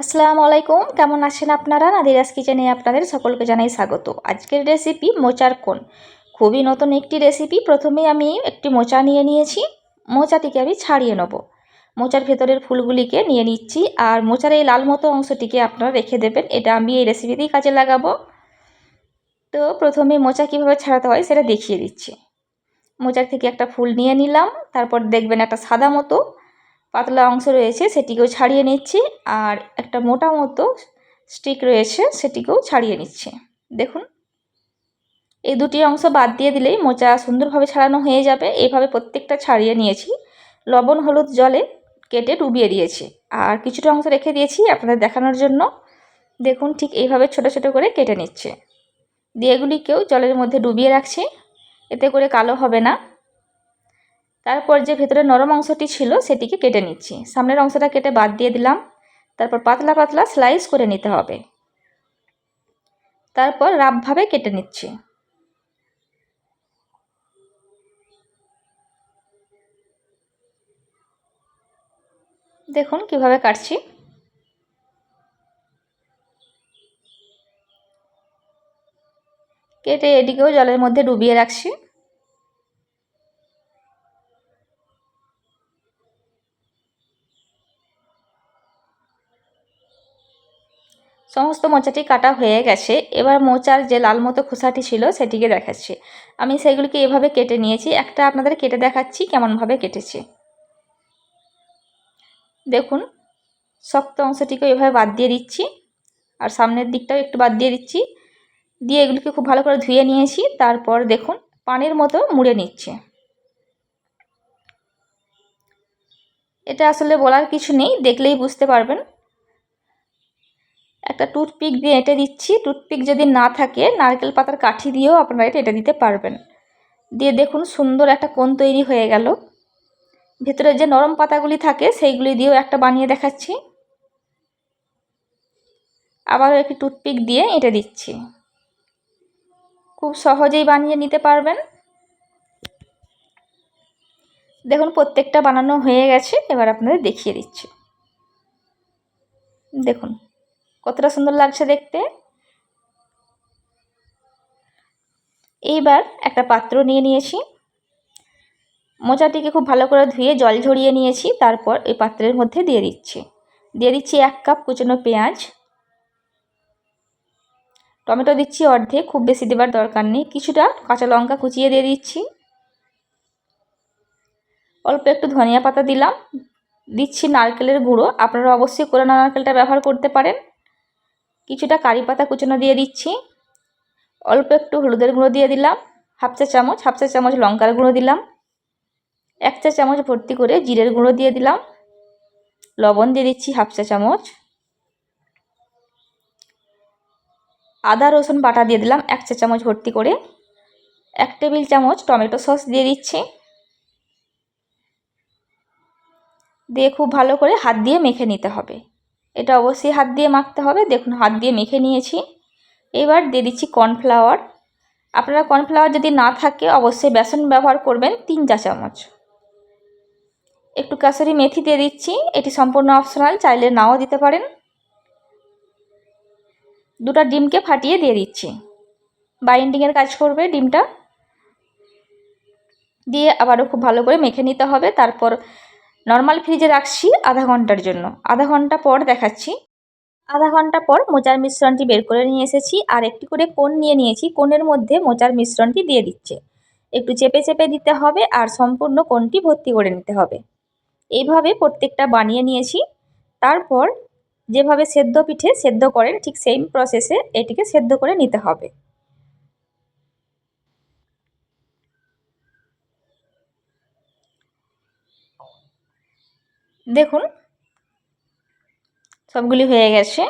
আসসালামু আলাইকুম। কেমন আছেন আপনারা? নাদিরাজ কিচেনে আপনাদের সকলকে জানাই স্বাগত। আজকের রেসিপি মোচার কোন? খুবই নতুন একটি রেসিপি প্রথমে আমি একটি মোচা নিয়ে নিয়েছি। মোচাটিকে আমি ছাড়িয়ে নেব। মোচার ভেতরের ফুলগুলিকে নিয়ে নিচ্ছি আর মোচার এই লাল মতো অংশটিকে আপনারা রেখে দেবেন। এটা আমি এই রেসিপিতেই কাজে লাগাবো। তো প্রথমে মোচা কীভাবে ছাড়াতে হয় সেটা দেখিয়ে দিচ্ছি। মোচার থেকে একটা ফুল নিয়ে নিলাম। তারপর দেখবেন একটা সাদা মতো পাতলা অংশ রয়েছে, সেটিকেও ছাড়িয়ে নিচ্ছি। আর একটা মোটা মতো স্টিক রয়েছে, সেটিকেও ছাড়িয়ে নিচ্ছি। দেখুন। এই দুটি অংশ বাদ দিয়ে দিলেই মোচা সুন্দরভাবে ছাড়ানো হয়ে যাবে। এইভাবে প্রত্যেকটা ছাড়িয়ে নিয়েছি। লবণ, হলুদ জলে কেটে ডুবিয়ে দিয়েছি। আর কিছুটা অংশ রেখে দিয়েছি আপনাদের দেখানোর জন্য। দেখুন, ঠিক এইভাবে ছোট ছোট করে কেটে নিচ্ছে। দিয়ে এগুলিকেও জলের মধ্যে ডুবিয়ে রাখছি। এতে করে কালো হবে না। তারপর যে ভেতরে নরম অংশটি ছিল সেটিকে কেটে নিচ্ছি। সামনের অংশটা কেটে বাদ দিয়ে দিলাম। তারপর পাতলা পাতলা স্লাইস করে নিতে হবে। তারপর রাবভাবে কেটে নিচ্ছি। দেখুন কীভাবে কাটছি। কেটে এটিকেও জলের মধ্যে ডুবিয়ে রাখছি। সমস্ত মোচাটি কাটা হয়ে গেছে। এবার মোচার যে লাল মতো খোসাটি ছিল সেটিকে দেখাচ্ছি। আমি সেগুলিকে এভাবে কেটে নিয়েছি। একটা আপনাদের কেটে দেখাচ্ছি কেমনভাবে কেটেছি। দেখুন, শক্ত অংশটিকে এভাবে বাদ দিয়ে দিচ্ছি আর সামনের দিকটাও একটু বাদ দিয়ে দিচ্ছি। দিয়ে এগুলিকে খুব ভালো করে ধুয়ে নিয়েছি। তারপর দেখুন, পানির মতো মুড়ে নিচ্ছে। এটা আসলে বলার কিছু নেই, দেখলেই বুঝতে পারবেন। একটা টুথপিক দিয়ে এঁটে দিচ্ছি। টুথপিক যদি না থাকে, নারকেল পাতার কাঠি দিয়েও আপনারা এটা, এঁটে দিতে পারবেন। দিয়ে দেখুন সুন্দর একটা কোণ তৈরি হয়ে গেল। ভেতরে যে নরম পাতাগুলি থাকে, সেইগুলি দিয়েও একটা বানিয়ে দেখাচ্ছি। আবারও একটি টুথপিক দিয়ে এঁটে দিচ্ছি। খুব সহজেই বানিয়ে নিতে পারবেন। দেখুন প্রত্যেকটা বানানো হয়ে গেছে, এবার আপনাদের দেখিয়ে দিচ্ছি। দেখুন। কতটা সুন্দর লাগছে দেখতে? এইবার একটা পাত্র নিয়ে নিয়েছি। মোচাটিকে খুব ভালো করে ধুয়ে জল ঝরিয়ে নিয়েছি, তারপর এই পাত্রের মধ্যে দিয়ে দিচ্ছি। দিয়ে দিচ্ছি এক কাপ কুচনো পেঁয়াজ। টমেটো দিচ্ছি অর্ধেক, খুব বেশি দেবার দরকার নেই। কিছুটা কাঁচা লঙ্কা কুচিয়ে দিয়ে দিচ্ছি। অল্প একটু ধনিয়া পাতা দিলাম। দিচ্ছি নারকেলের গুঁড়ো। আপনারা অবশ্যই কোরানো নারকেলটা ব্যবহার করতে পারেন। কিছুটা কারি পাতা কুচনো দিয়ে দিচ্ছি। অল্প একটু হলুদের গুঁড়ো দিয়ে দিলাম। হাফ চা চামচ, হাফ চা চামচ লঙ্কার গুঁড়ো দিলাম। এক চা চামচ ভর্তি করে জিরের গুঁড়ো দিয়ে দিলাম। লবণ দিয়ে দিচ্ছি হাফ চা চামচ। আদা, রসুন বাটা দিয়ে দিলাম এক চা চামচ ভর্তি করে। এক টেবিল চামচ টমেটো সস দিয়ে দিচ্ছি। দিয়ে খুব ভালো করে হাত দিয়ে মেখে নিতে হবে। এটা অবশ্যই হাত দিয়ে মাখতে হবে। দেখুন, হাত দিয়ে মেখে নিয়েছি। এবার দিয়ে দিচ্ছি কর্নফ্লাওয়ার। আপনারা কর্নফ্লাওয়ার যদি না থাকে, অবশ্যই বেসন ব্যবহার করবেন তিন চা চামচ। একটু কাসুরি মেথি দিয়ে দিচ্ছি। এটি সম্পূর্ণ অপশনাল, চাইলে নাও দিতে পারেন। দুটা ডিমকে ফাটিয়ে দিয়ে দিচ্ছি। বাইন্ডিংয়ের কাজ করবে ডিমটা। দিয়ে আবারও খুব ভালো করে মেখে নিতে হবে। তারপর নর্মাল ফ্রিজে রাখছি আধা ঘণ্টার জন্য। আধা ঘণ্টা পর দেখাচ্ছি। আধা ঘণ্টা পর মোচার মিশ্রণটি বের করে নিয়ে এসেছি আর একটি করে কোন নিয়ে নিয়েছি। কোণের মধ্যে মোচার মিশ্রণটি দিয়ে দিচ্ছে। একটু চেপে চেপে দিতে হবে আর সম্পূর্ণ কোনটি ভর্তি করে নিতে হবে। এইভাবে প্রত্যেকটা বানিয়ে নিয়েছি। তারপর যেভাবে সেদ্ধ পিঠে সেদ্ধ করেন ঠিক সেম প্রসেসে এটিকে সেদ্ধ করে নিতে হবে। দেখুন, সবগুলি হয়ে গেছে।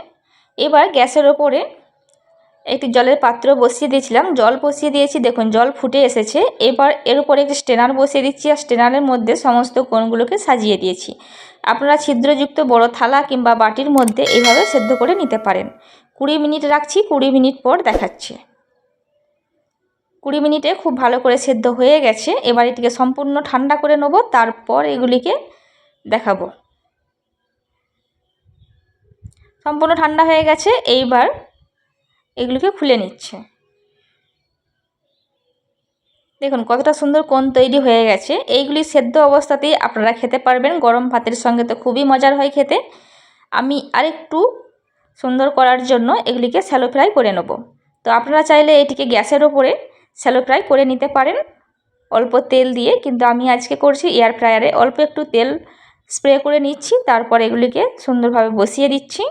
এবার গ্যাসের ওপরে একটি জলের পাত্র বসিয়ে দিয়েছিলাম। জল বসিয়ে দিয়েছি, দেখুন, জল ফুটে এসেছে। এবার এর উপরে একটি স্টেনার বসিয়ে দিচ্ছি আর স্টেনারের মধ্যে সমস্ত কোণগুলোকে সাজিয়ে দিয়েছি। আপনারা ছিদ্রযুক্ত বড় থালা কিংবা বাটির মধ্যে এইভাবে সেদ্ধ করে নিতে পারেন। কুড়ি মিনিট রাখছি, কুড়ি মিনিট পর দেখাচ্ছে। কুড়ি মিনিটে খুব ভালো করে সেদ্ধ হয়ে গেছে। এবার এটিকে সম্পূর্ণ ঠান্ডা করে নেব, তারপর এগুলিকে দেখাবো। সম্পূর্ণ ঠান্ডা হয়ে গেছে, এইবার এগুলিকে খুলে নিচ্ছে। দেখুন কতটা সুন্দর কোন তৈরি হয়ে গেছে। এইগুলি সেদ্ধ অবস্থাতেই আপনারা খেতে পারবেন। গরম ভাতের সঙ্গে তো খুবই মজার হয় খেতে। আমি আরেকটু সুন্দর করার জন্য এগুলিকে স্যালো ফ্রাই করে নেব। তো আপনারা চাইলে এটিকে গ্যাসের ওপরে স্যালো ফ্রাই করে নিতে পারেন। অল্প তেল দিয়ে, কিন্তু আমি আজকে করছি এয়ার ফ্রায়ারে। অল্প একটু তেল স্প্রে করে নিচ্ছি, তারপর এগুলিকে সুন্দরভাবে বসিয়ে দিচ্ছি।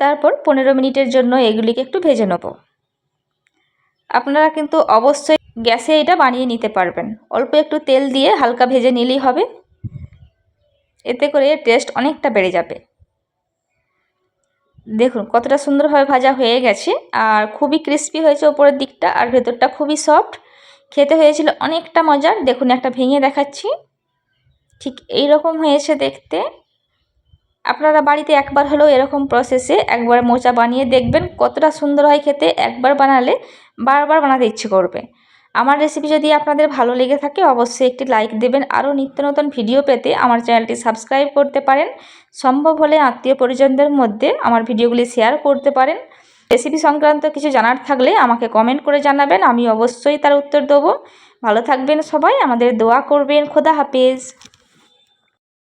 তারপর পনেরো মিনিটের জন্য এগুলিকে একটু ভেজে নেব। আপনারা কিন্তু অবশ্যই গ্যাসে এটা বানিয়ে নিতে পারবেন। অল্প একটু তেল দিয়ে হালকা ভেজে নিলেই হবে। এতে করে টেস্ট অনেকটা বেড়ে যাবে। দেখুন, কতটা সুন্দরভাবে ভাজা হয়ে গেছে, আর খুবই ক্রিস্পি হয়েছে ওপরের দিকটা, আর ভেতরটা খুবই সফট। খেতে হয়েছিল অনেকটা মজার। দেখুন, একটা ভেঙে দেখাচ্ছি। ঠিক এই রকম হয়েছে দেখতে। আপনারা বাড়িতে একবার হলেও এরকম প্রসেসে একবার মোচা বানিয়ে দেখবেন কতটা সুন্দর হয় খেতে। একবার বানালে বারবার বানাতে ইচ্ছে করবে। আমার রেসিপি যদি আপনাদের ভালো লেগে থাকে, অবশ্যই একটি লাইক দেবেন। আরও নিত্য নতুন ভিডিও পেতে আমার চ্যানেলটি সাবস্ক্রাইব করতে পারেন। সম্ভব হলে আত্মীয় পরিজনদের মধ্যে আমার ভিডিওগুলি শেয়ার করতে পারেন। রেসিপি সংক্রান্ত কিছু জানার থাকলে আমাকে কমেন্ট করে জানাবেন, আমি অবশ্যই তার উত্তর দেবো। ভালো থাকবেন সবাই, আমাদের দোয়া করবেন, খোদা হাফেজ।